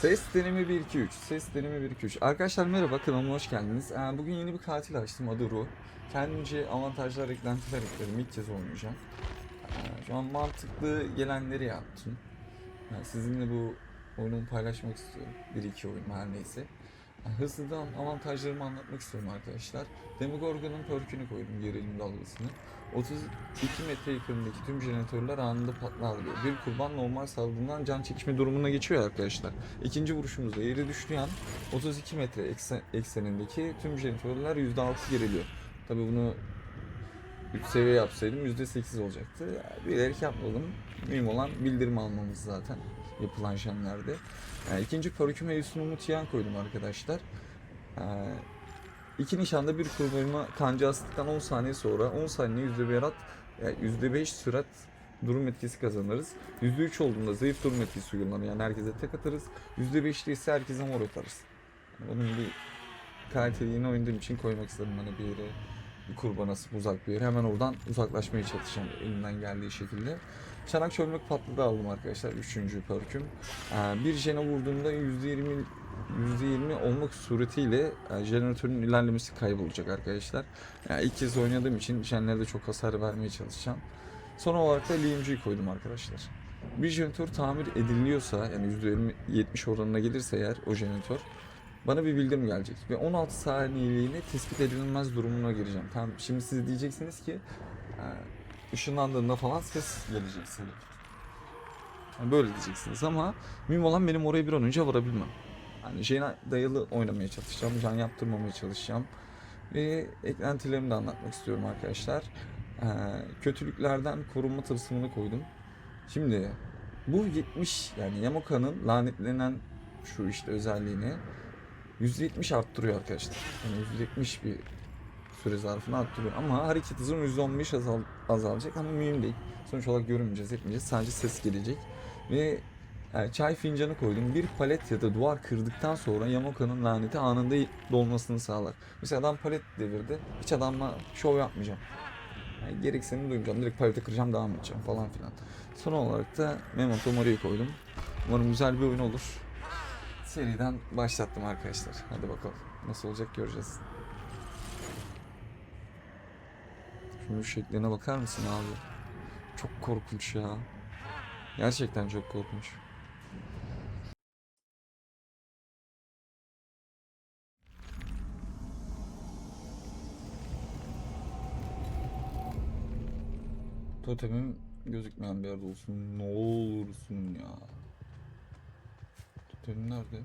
Ses denemi 1-2-3. Ses denemi 1-2-3. Arkadaşlar merhaba kanalıma hoş geldiniz. Ee, Bugün yeni bir katil açtım adı Ru. Kendimce avantajlar, eklentiler ekledim. İlk kez oynayacağım. Ee, Şu an mantıklı gelenleri yaptım. Sizinle bu oyunumu paylaşmak istiyorum. 1-2 oyun her neyse. Hızlıdan avantajlarımı anlatmak istiyorum arkadaşlar. Demogorgon'un perkünü koydum gerilim dalgasını. 32 metre yakınındaki tüm jeneratörler anında patlama diyor. Bir kurban normal saldırından can çekişme durumuna geçiyor arkadaşlar. İkinci vuruşumuzda yeri düştüğü an 32 metre eksen, eksenindeki tüm jeneratörler %6 geriliyor. Tabi bunu 3 seviye yapsaydım %8 olacaktı. Bilerek yapmadım. Mühim olan bildirim almamız zaten yapılan jenlerde. Yani ikinci perkü mevzusunu Umut koydum arkadaşlar. Ee, İki nişanda bir kurbanıma kanca astıktan 10 saniye sonra 10 saniye %1 at, yani %5 sürat durum etkisi kazanırız. %3 olduğunda zayıf durum etkisi uygulanır. Yani herkese tek atarız. %5'li ise herkese mor atarız. Yani onun bir kaliteli yeni oynadığım için koymak istedim hani bir yere kurbana uzak bir yere. Hemen oradan uzaklaşmaya çalışacağım elimden geldiği şekilde. Çanak çölmek patladı aldım arkadaşlar. Üçüncü perküm. Ee, bir jene vurduğumda %20 %20 olmak suretiyle e, jeneratörün ilerlemesi kaybolacak arkadaşlar. Yani ilk kez oynadığım için jenlerde çok hasar vermeye çalışacağım. Son olarak da LMG'yi koydum arkadaşlar. Bir jeneratör tamir ediliyorsa yani %20 70 oranına gelirse eğer o jeneratör bana bir bildirim gelecek ve 16 saniyeliğine tespit edilmez durumuna gireceğim. Tamam şimdi siz diyeceksiniz ki ışınlandığında falan ses gelecek size. Yani böyle diyeceksiniz ama mühim olan benim oraya bir an önce varabilmem. Hani jene dayalı oynamaya çalışacağım, can yaptırmamaya çalışacağım. Ve eklentilerimi de anlatmak istiyorum arkadaşlar. Ee, kötülüklerden korunma tılsımını koydum. Şimdi bu 70 yani Yamoka'nın lanetlenen şu işte özelliğini %70 arttırıyor arkadaşlar. Yani %70 bir süre zarfını arttırıyor. Ama hareket hızım %15 azal, azalacak ama mühim değil. Sonuç olarak görünmeyeceğiz, etmeyeceğiz. Sadece ses gelecek. Ve yani çay fincanı koydum. Bir palet ya da duvar kırdıktan sonra Yamoka'nın laneti anında dolmasını sağlar. Mesela adam palet devirdi. Hiç adamla şov yapmayacağım. Yani gereksinimi duymayacağım. Direkt paleti kıracağım devam edeceğim falan filan. Son olarak da Memento Mori'yi koydum. Umarım güzel bir oyun olur. Seriden başlattım arkadaşlar. Hadi bakalım. Nasıl olacak göreceğiz. Şunun şekline bakar mısın abi? Çok korkunç ya. Gerçekten çok korkunç. Totemim gözükmeyen bir yerde olsun. Ne olursun ya. Totemim nerede?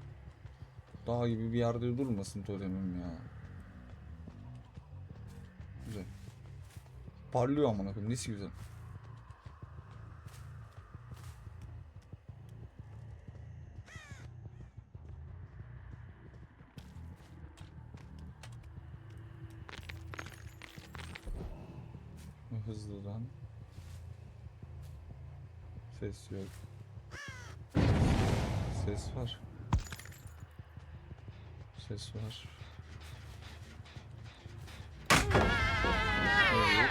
Dağ gibi bir yerde durmasın totemim ya. Güzel. Parlıyor amına koyayım. Nesi güzel. Hızlıdan. Ses yok. Ses var. Ses var. Evet.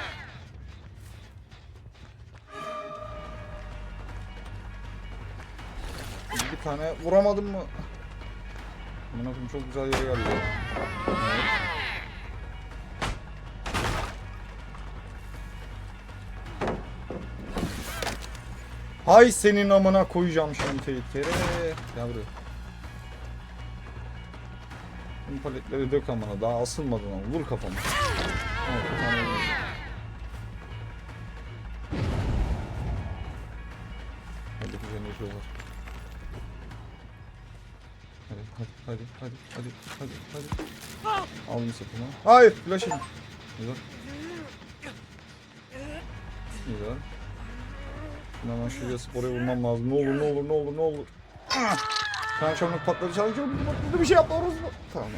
Bir tane vuramadım mı? Amına çok güzel yere geldi. Evet. Hay senin amına koyacağım şimdi tehlikeye. Gel buraya. Bu paletleri dök amına daha asılmadın ama vur. Al, tane vur. Hadi güzel yapıyorlar. Hadi hadi hadi hadi hadi hadi hadi. Aldım sapını. Hayır flash'ım. Güzel. Güzel. Şimdi hemen şuraya spora vurmam lazım. Ne olur ne olur ne olur ne olur. Kan çabuk patladı çabuk çabuk patladı bir şey yapma orası. Tamam.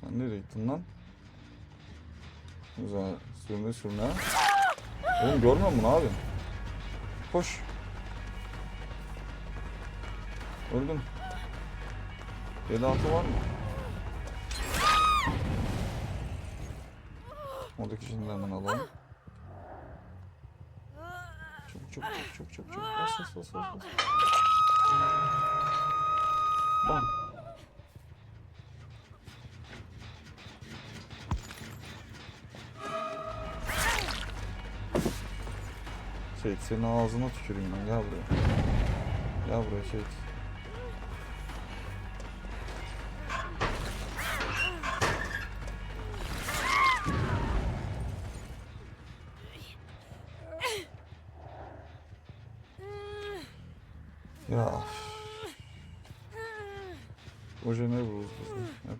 Sen nereye gittin lan? Güzel. Sürüne sürüne. Oğlum görmüyor musun abi? Koş. Öldüm. 7 altı var mı? Jini de hemen alalım. Çabuk çabuk çabuk çabuk çabuk çabuk. Bas bas bas bas. bas. Bam. Şey senin ağzına tüküreyim ben gel buraya. Gel buraya şey.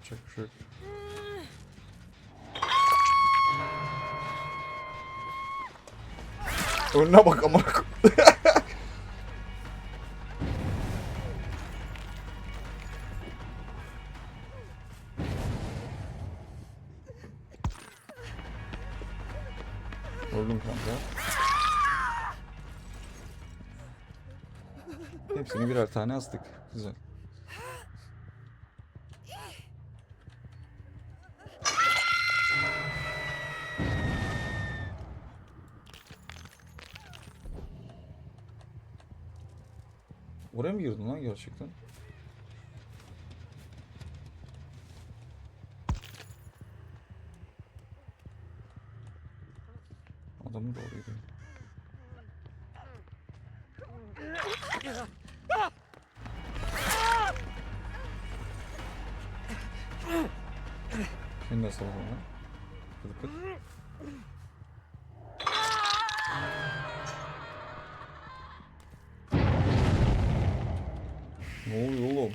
Yapacak bir şey yok. Önüne bak koy- Öldüm kanka. Hepsini birer tane astık. Güzel. Oraya mı girdin lan gerçekten? Adamı doğruydu. Seni de salalım lan. Kıt kıt. Ne oluyor oğlum?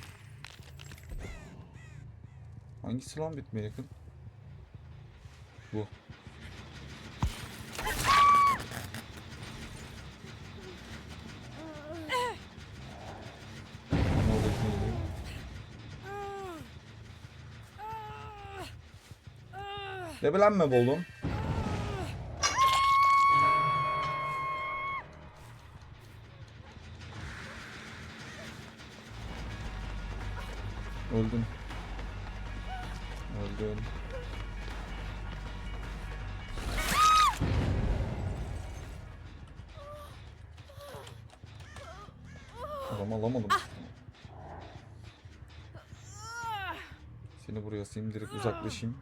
Hangisi lan bitmeye yakın? Bu. Debelenme be oğlum. Öldüm. Öldüm. Adam alamadım. Seni buraya asayım direkt uzaklaşayım.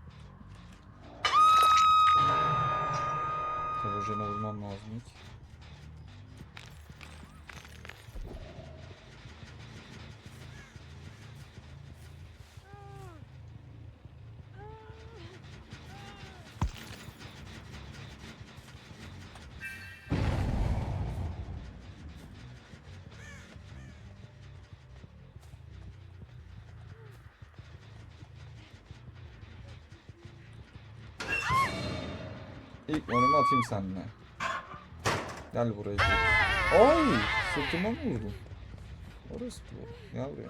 Televizyon olmam lazım ilk. İlk önüme atayım seninle. Gel buraya. Ay! Sırtıma mı vurdun? Orası bu. Gel buraya.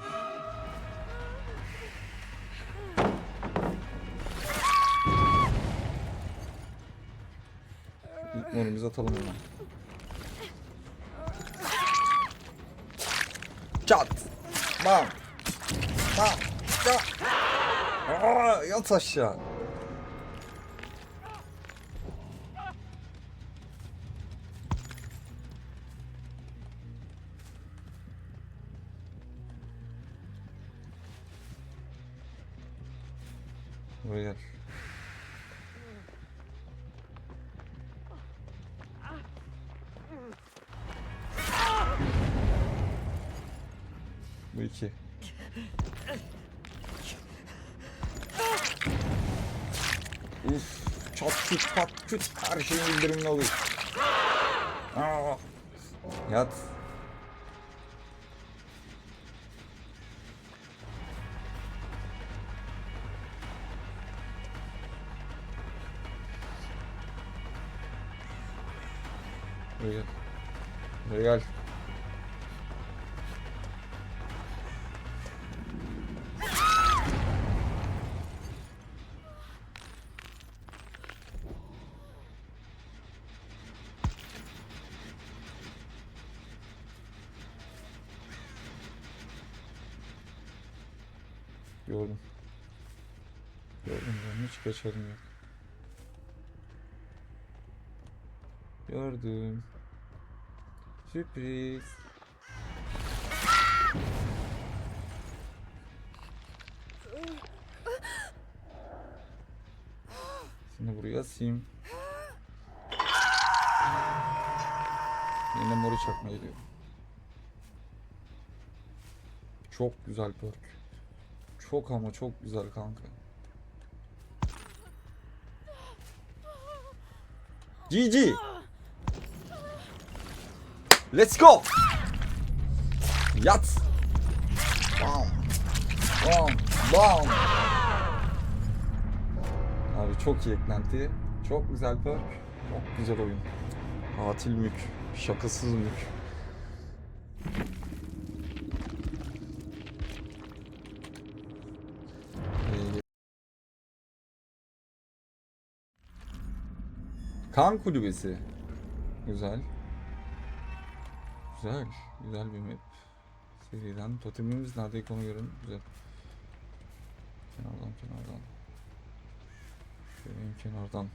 İlk morumuzu atalım hemen. Çat! Bam! Bam! Çat! Aa, yat aşağı. Buraya gel. Bu iki. Uf, çat küt pat küt her şeyin bildirimini alıyor. Aa, yat. Buraya. Buraya. Gördüm. Gördüm hiç kaçarım yok. Gördüm. Sürpriz. Şimdi buraya asayım. Yine moru çakma geliyor. Çok güzel perk. Çok ama çok güzel kanka. GG. Let's go. Yat. Bam. Bam. Bam. Abi çok iyi eklenti. Çok güzel perk. Çok güzel oyun. Katil mük. Şakasız mük. Ee, Kan kulübesi. Güzel. Güzel. Güzel bir map. Seriden. Totemimiz nerede onu görün. Güzel. Kenardan kenardan. Şöyle en kenardan.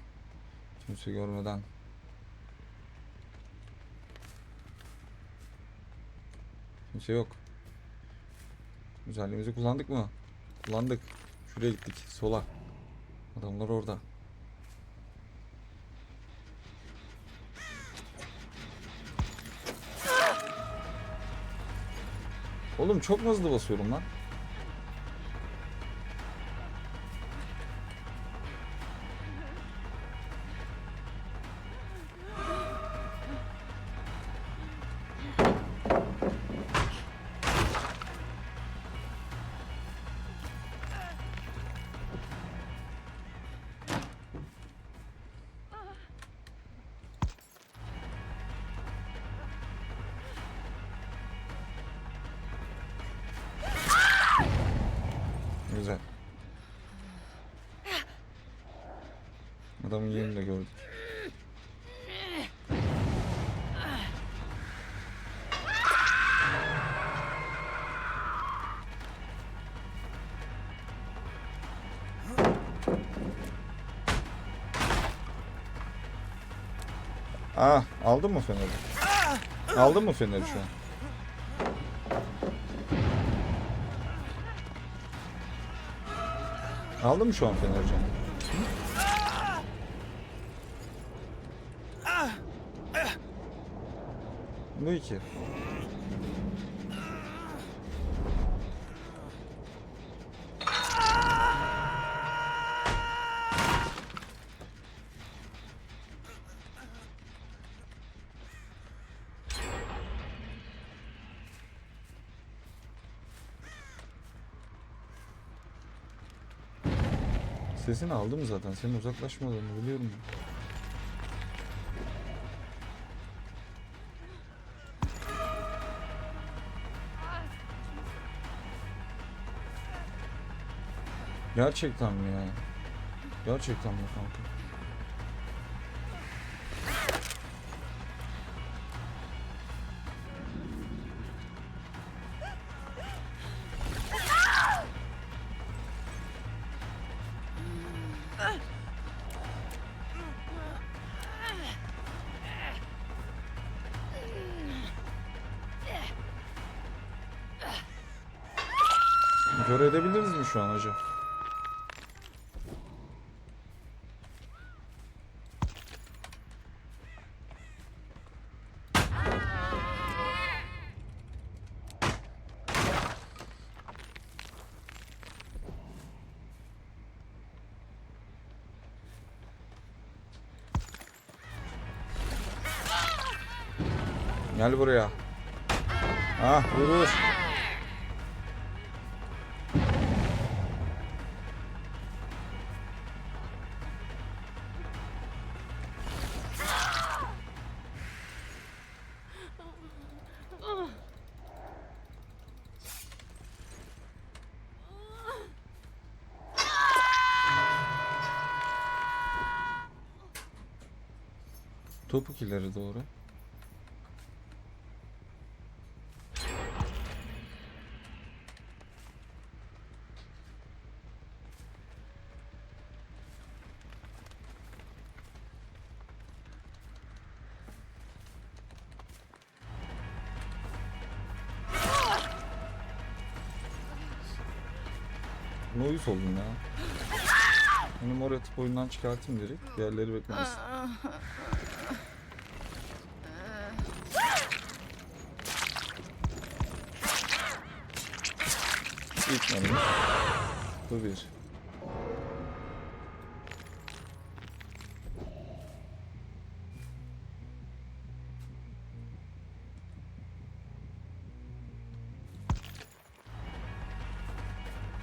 Kimse görmeden. Kimse yok. Güzelliğimizi kullandık mı? Kullandık. Şuraya gittik. Sola. Adamlar orada. Oğlum çok hızlı basıyorum lan? Adamın yerini de gördük. Ah, aldın mı feneri? Aldın mı feneri şu an? Aldın mı şu an feneri canım? Bu iki. Sesini aldım zaten. Senin uzaklaşmadığını biliyorum. Gerçekten mi ya? Gerçekten mi kanka? Gel buraya. Ah vurur. Topuk ileri doğru. Noyuz oldum ya. Bunu mor atıp oyundan çıkartayım direkt. Diğerleri beklemesin. İlk mermimiz. Bu bir.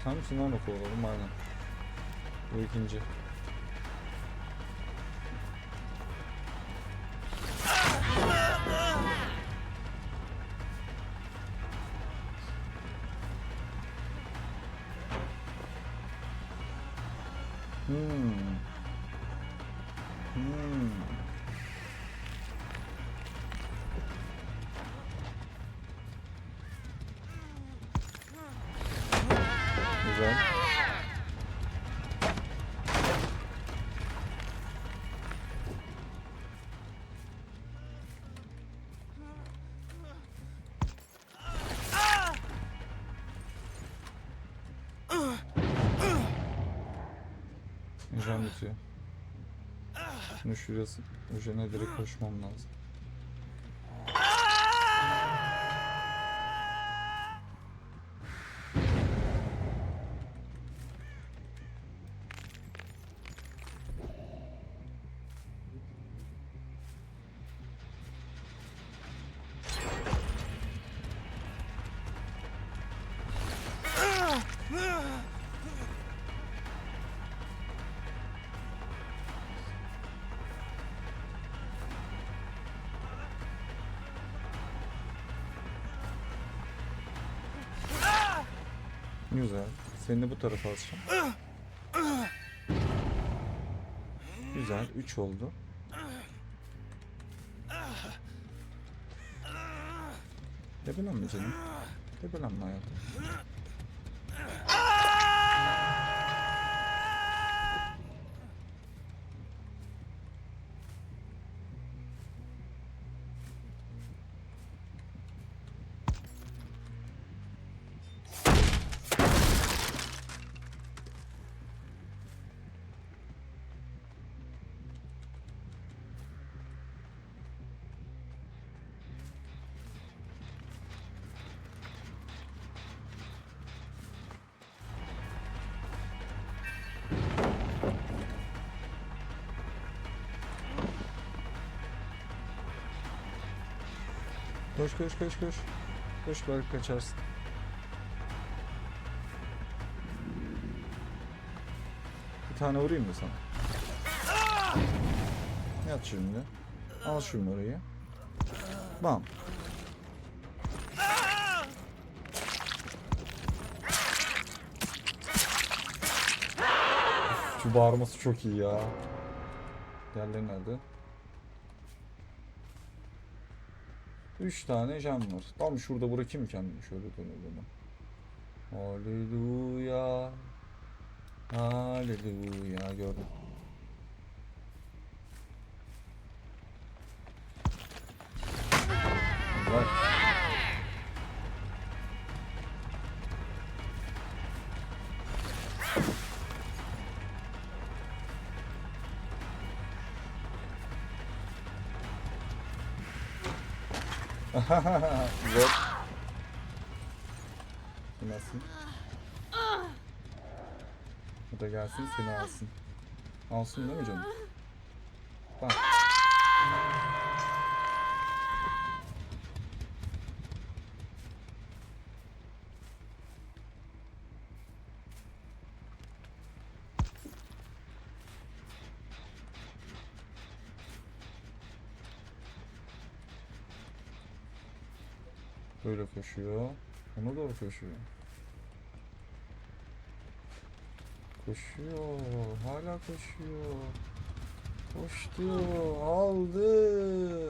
Tam Sinan oku olalım aynen. Bu ikinci. Güzel. Can bitiyor. Şimdi şurası, üzerine direkt koşmam lazım. Güzel. Seni de bu tarafa alacağım. Güzel. 3 oldu. Debelenme canım. Debelenme hayatım. Koş koş koş koş. Koş belki kaçarsın. Bir tane vurayım mı sana? Yat şimdi. Al şu numarayı. Bam. Şu bağırması çok iyi ya. Diğerleri nerede? Üç tane cam var. Tam şurada bırakayım kendimi şöyle dönelim. Haleluya. Haleluya gördüm. Vay. Güzel. Nasıl? Bu da gelsin seni alsın. Alsın değil mi canım? Böyle koşuyor. Ona doğru koşuyor. Koşuyor. Hala koşuyor. Koştu. Aldı.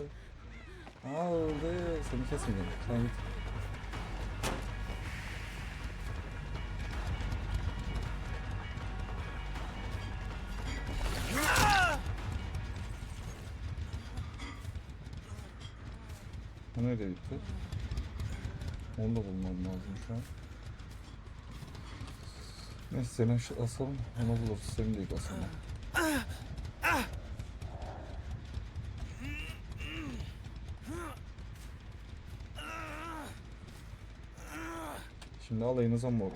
Aldı. Seni kesmeyeceğim. Sen. şu an. Neyse seni aş- asalım. Onu buluruz. Seni de ilk asalım. Şimdi alayınıza mı olur?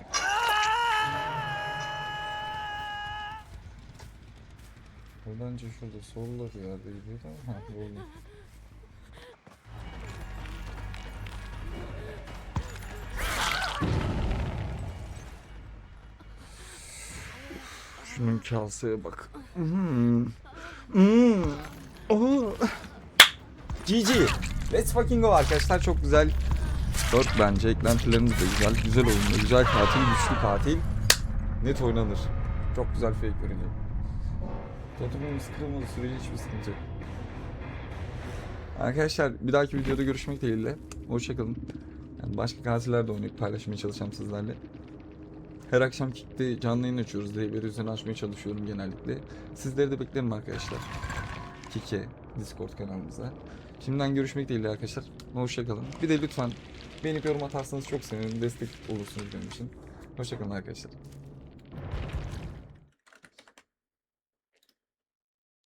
Bence şurada solda bir yerdeydi ama ha kaseye bak. Hmm. Hmm. Oh. GG. Let's fucking go arkadaşlar. Çok güzel. 4 bence. Eklentilerimiz de güzel. Güzel oyunda. Güzel katil. Güçlü katil. Net oynanır. Çok güzel fake görünüyor. Totemimiz kırılmadı sürece hiçbir sıkıntı yok. Arkadaşlar bir dahaki videoda görüşmek dileğiyle. Hoşçakalın. Yani başka katiller de oynayıp paylaşmaya çalışacağım sizlerle. Her akşam Kick'te canlı yayın açıyoruz. DBR üzerine açmaya çalışıyorum genellikle. Sizleri de beklerim arkadaşlar. Kick'e, Discord kanalımıza. Şimdiden görüşmek dileğiyle arkadaşlar. Hoşçakalın. Bir de lütfen beğenip yorum atarsanız çok sevinirim. Destek olursunuz benim için. Hoşçakalın arkadaşlar.